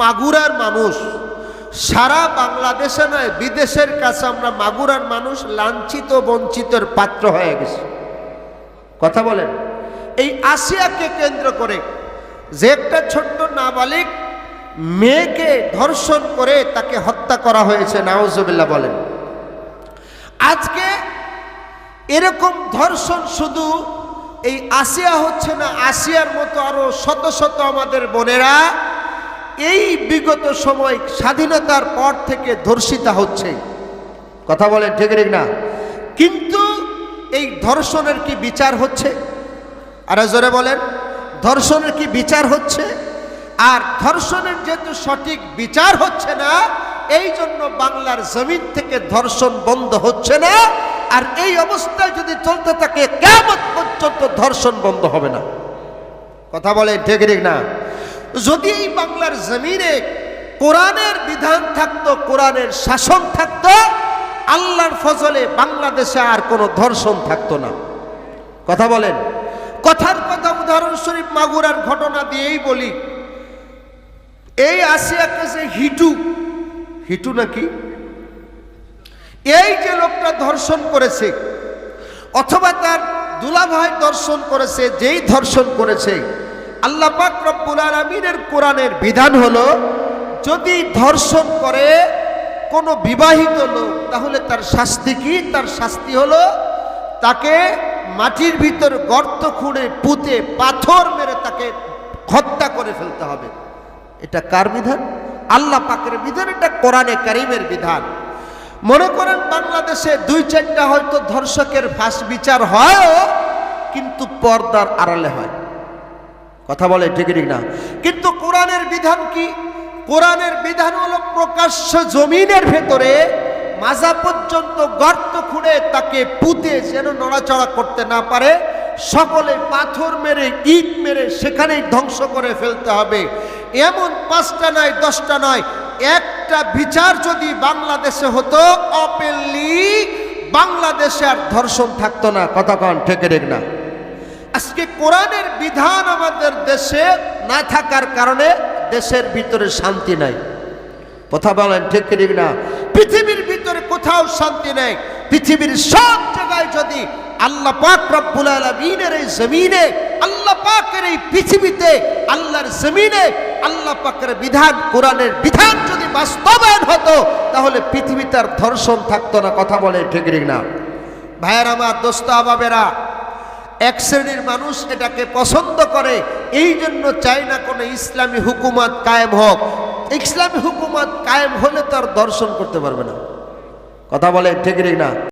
মাগুরার মানুষ। সারা বাংলাদেশে নয়, বিদেশের কাছে আমরা মাগুরার মানুষ লাঞ্ছিত, বঞ্চিতর পাত্র হয়ে গেছি। কথা বলেন। এই আসিয়াকে কেন্দ্র করে যে একটা ছোট্ট নাবালিক মেয়েকে ধর্ষণ করে তাকে হত্যা করা হয়েছে নাউজবিল্লা বলেন। আজকে এরকম ধর্ষণ শুধু এই আসিয়া হচ্ছে না, আসিয়ার মতো আরও শত শত আমাদের বোনেরা এই বিগত সময় স্বাধীনতার পর থেকে ধর্ষিতা হচ্ছে। কথা বলেন ঠিক ঠিক না? কিন্তু এই ধর্ষণের কি বিচার হচ্ছে? আরও জোরে বলেন। ধর্ষণের কি বিচার হচ্ছে? আর ধর্ষণের যেহেতু সঠিক বিচার হচ্ছে না, এই জন্য বাংলার জমিন থেকে ধর্ষণ বন্ধ হচ্ছে না। আর এই অবস্থায় যদি চলতে থাকে, কেমন পর্যন্ত ধর্ষণ বন্ধ হবে না? কথা বলে ঠিক ঠিক না? যদি এই বাংলার জমিনে কোরআনের বিধান থাকতো, কোরআনের শাসন থাকতো, আল্লাহর ফজলে বাংলাদেশে আর কোনো ধর্ষণ থাকতো না। কথা বলেন। কথার কথা উদাহরণস্বরূপ মাগুরার ঘটনা দিয়েই বলি। এই আসিয়াকে যে হিটু হিটু নাকি? এই যে লোকটা ধর্ষণ করেছে, অথবা তার দুলাভাই ধর্ষণ করেছে, যেই ধর্ষণ করেছে আল্লাহ পাক রব্বুল আলমিনের কোরআনের বিধান হলো, যদি ধর্ষণ করে কোনো বিবাহিত লোক, তাহলে তার শাস্তি কি? তার শাস্তি হলো তাকে মাটির ভিতর গর্ত খুঁড়ে পুঁতে পাথর মেরে তাকে হত্যা করে ফেলতে হবে। এটা কার বিধান? আল্লাহ পাকের বিধান, এটা কোরআনে কারিমের বিধান। মনে করেন বাংলাদেশে দুই চারটা হয়তো ধর্ষকের ফাঁস বিচার হয়ও, কিন্তু পর্দার আড়ালে হয়। কথা বলে ঠিক ঠিক না। কিন্তু কোরআনের বিধান কি? কোরআনের বিধান হলো প্রকাশ্য জমিনের ভেতরে মাজা পর্যন্ত গর্ত খুঁড়ে তাকে পুঁতে যেন নড়াচড়া করতে না পারে। সকলে পাথর মেরে, ইট মেরে সেখানেই ধ্বংস করে ফেলতে হবে। এমন পাঁচটা নয়, দশটা নয়, একটা বিচার যদি বাংলাদেশে হতো অপেনলি বাংলাদেশে আর ধর্ষণ থাকতো না। কথা কন, ঠেকে রেখ না। আজকে কোরআনের বিধান আমাদের দেশে না থাকার কারণে দেশের ভিতরে শান্তি নাই। কথা বলেন ঠিক ঠিক না? পৃথিবীর ভিতরে কোথাও শান্তি নেই। পৃথিবীর সব জায়গায় যদি আল্লাহ পাক রব্বুল আলমিনের এই জমিনে, আল্লাহ পাকের এই পৃথিবীতে, আল্লাহর জমিনে, আল্লাহ পাকের বিধান, কোরআনের বিধান যদি বাস্তবায়ন হতো, তাহলে পৃথিবীতে আর ধর্ষণ থাকতো না। কথা বলে ঠিক ঠিক না? ভাইয়ের, আমার দোস্ত, আবাবেরা এক শ্রেণির মানুষ এটাকে পছন্দ করে, এই জন্য চায় না কোনো ইসলামী হুকুমত কায়েম হোক। ইসলামী হুকুমত কায়েম হলে তার দর্শন করতে পারবে না। কথা বলে ঠিক না